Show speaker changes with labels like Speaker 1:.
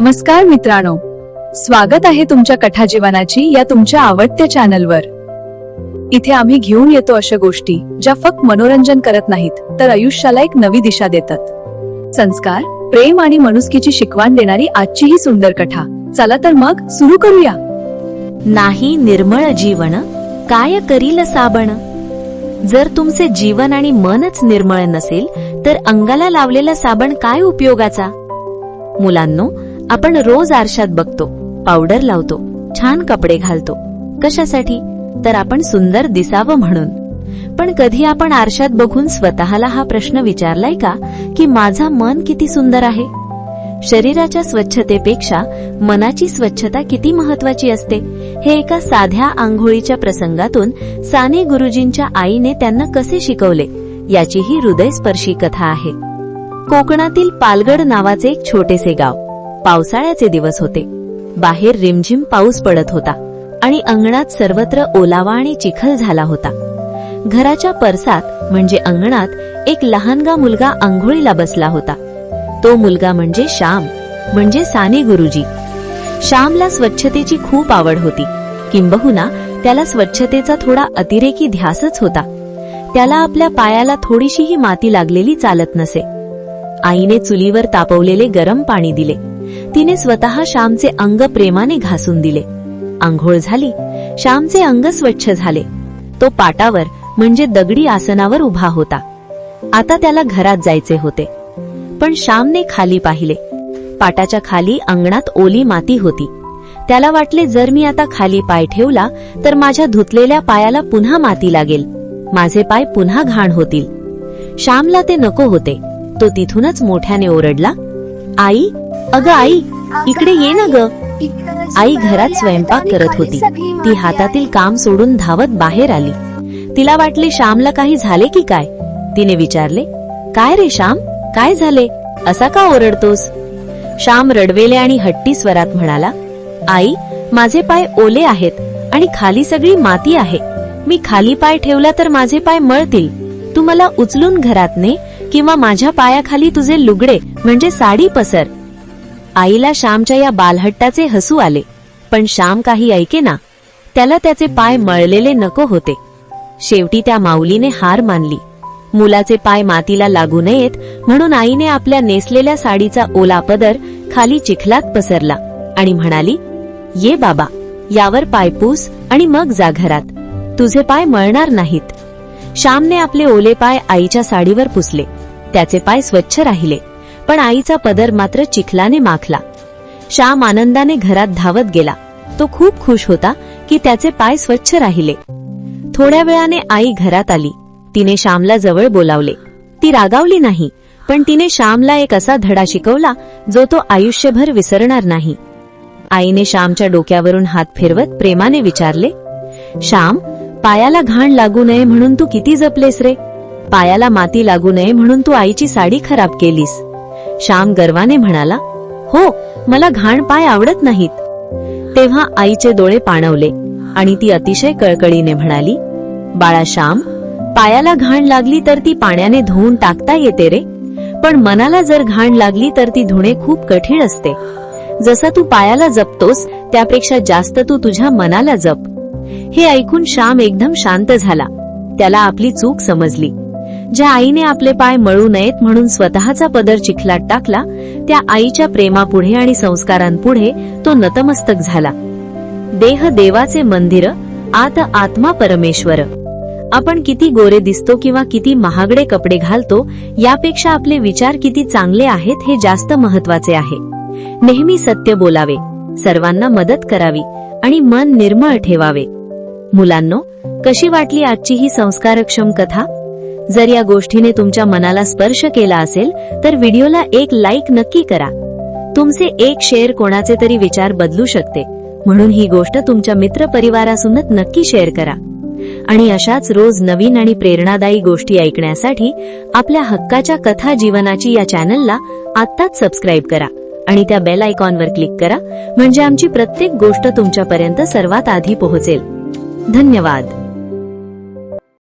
Speaker 1: नमस्कार मित्रांनो. स्वागत आहे तुमच्या कथा जीवनाची या तुमच्या आवडत्या चॅनलवर. इथे आम्ही घेऊन येतो अशा गोष्टी ज्या फक्त मनोरंजन करत नाहीत तर आयुष्याला एक नवी दिशा देतात. संस्कार प्रेम आणि मनुस्कीची शिकवण देणारी आजची ही सुंदर कथा. चला तर मग सुरू करूया.
Speaker 2: नाही निर्मळ जीवन काय करील साबण? जर तुमचे जीवन आणि मनच निर्मळ नसेल तर अंगाला लावलेला साबण काय उपयोगाचा? मुलांनो आपण रोज आरशात बघतो पावडर लावतो छान कपडे घालतो. कशासाठी? तर आपण सुंदर दिसावं म्हणून. पण कधी आपण आरशात बघून स्वतःला हा प्रश्न विचारलाय का की माझा मन किती सुंदर आहे? शरीराच्या स्वच्छतेपेक्षा मनाची स्वच्छता किती महत्वाची असते? हे एका साध्या आंघोळीच्या प्रसंगातून साने गुरुजींच्या आईने त्यांना कसे शिकवले याची ही हृदयस्पर्शी कथा आहे. कोकणातील पालगड नावाचे एक छोटेसे गाव. पावसाळ्याचे दिवस होते. बाहेर रिमझिम पाऊस पडत होता आणि अंगणात सर्वत्र ओलावा आणि चिखल झाला होता. घराच्या परसात म्हणजे अंगणात एक लहानगा मुलगा आंघोळीला बसला होता. तो मुलगा म्हणजे श्याम म्हणजे साने गुरुजी. श्यामला स्वच्छतेची खूप आवड होती. किंबहुना त्याला स्वच्छतेचा थोडा अतिरेकी ध्यासच होता. त्याला आपल्या पायाला थोडीशीही माती लागलेली चालत नसे. आईने चुलीवर तापवलेले गरम पाणी दिले. तिने स्वतः श्यामचे अंग प्रेमाने घासून दिले. आंघोळ झाली. श्यामचे अंग स्वच्छ झाले. तो पाटावर म्हणजे दगडी आसनावर उभा होता. आता त्याला घरात जायचे होते. पण श्यामने खाली पाहिले. पाटाच्या खाली अंगणात ओली माती होती. त्याला वाटले जर मी आता खाली पाय ठेवला तर माझ्या धुतलेल्या पायाला पुन्हा माती लागेल. माझे पाय पुन्हा घाण होतील. श्यामला ते नको होते. तो तिथूनच मोठ्याने ओरडला आई अगं आई इकडे ये ना ग. आई घरात स्वयंपाक करत होती. ती हातातील काम सोडून धावत बाहेर आली. तिला वाटले श्यामला काही झाले की काय? तिने विचारले काय रे श्याम? काय झाले? असा का ओरडतोस? श्याम रडवेले आणि हट्टी स्वरात म्हणाला आई माझे पाय ओले आहेत आणि खाली सगळी माती आहे. मी खाली पाय ठेवला तर माझे पाय मळतील. तू मला उचलून घरात ने किंवा माझ्या पायाखाली तुझे लुगडे म्हणजे साडी पसर. आईला श्यामच्या या बालहट्टाचे हसू आले. पण श्याम काही ऐके ना. त्याला त्याचे पाय मळलेले नको होते. शेवटी त्या माऊलीने हार मानली. मुलाचे पाय मातीला लागू नयेत म्हणून आईने आपल्या नेसलेल्या साडीचा ओला पदर खाली चिखलात पसरला आणि म्हणाली ये बाबा यावर पाय पूस आणि मग जा घरात. तुझे पाय मळणार नाहीत. श्यामने आपले ओले पाय आईच्या साडीवर पुसले. त्याचे पाय स्वच्छ राहिले पण आईचा पदर मात्र चिखलाने माखला. श्याम आनंदाने घरात धावत गेला. तो खूप खुश होता की त्याचे पाय स्वच्छ राहिले. थोड्या वेळाने आई घरात आली. तिने श्यामला जवळ बोलावले. ती रागावली नाही पण तिने श्यामला एक असा धडा शिकवला जो तो आयुष्यभर विसरणार नाही. आईने श्यामच्या डोक्यावरून हात फिरवत प्रेमाने विचारले श्याम पायाला घाण लागू नये म्हणून तू किती जपलेस रे? पायाला माती लागू नये म्हणून तू आईची साडी खराब केलीस. श्याम गर्वाने म्हणाला हो मला घाण पाय आवडत नाहीत. तेव्हा आईचे डोळे पाणवले आणि ती अतिशय कळकळीने म्हणाली बाळा श्याम पायाला घाण लागली तर ती पाण्याने धुवून टाकता येते रे. पण मनाला जर घाण लागली तर ती धुणे खूप कठीण असते. जसा तू पायाला जपतोस त्यापेक्षा जास्त तू तुझ्या मनाला जप. हे ऐकून श्याम एकदम शांत झाला. त्याला आपली चूक समजली. ज्या आईने आपले पाय मळू नयेत म्हणून स्वतःचा पदर चिखलात टाकला त्या आईच्या प्रेमापुढे आणि संस्कारांपुढे तो नतमस्तक झाला. देह देवाचे मंदिर आत आत्मा परमेश्वर. आपण किती गोरे दिसतो किंवा किती महागडे कपडे घालतो यापेक्षा आपले विचार किती चांगले आहेत हे जास्त महत्त्वाचे आहे. नेहमी सत्य बोलावे. सर्वांना मदत करावी आणि मन निर्मळ ठेवावे. मुलांनो कशी वाटली आजची ही संस्कारक्षम कथा? जर या गोष्टीने तुमच्या मनाला स्पर्श केला असेल तर व्हिडिओला एक लाईक नक्की करा. तुमचे एक शेअर कोणाचे तरी विचार बदलू शकते. म्हणून ही गोष्ट तुमच्या मित्र परिवारासोबत नक्की शेअर करा. आणि अशाच रोज नवीन आणि प्रेरणादायी गोष्टी ऐकण्यासाठी आपल्या हक्काच्या कथा जीवनाची या चॅनलला आत्ताच सबस्क्राईब करा आणि त्या बेल आयकॉनवर क्लिक करा म्हणजे आमची प्रत्येक गोष्ट तुमच्यापर्यंत सर्वात आधी पोहोचेल. धन्यवाद.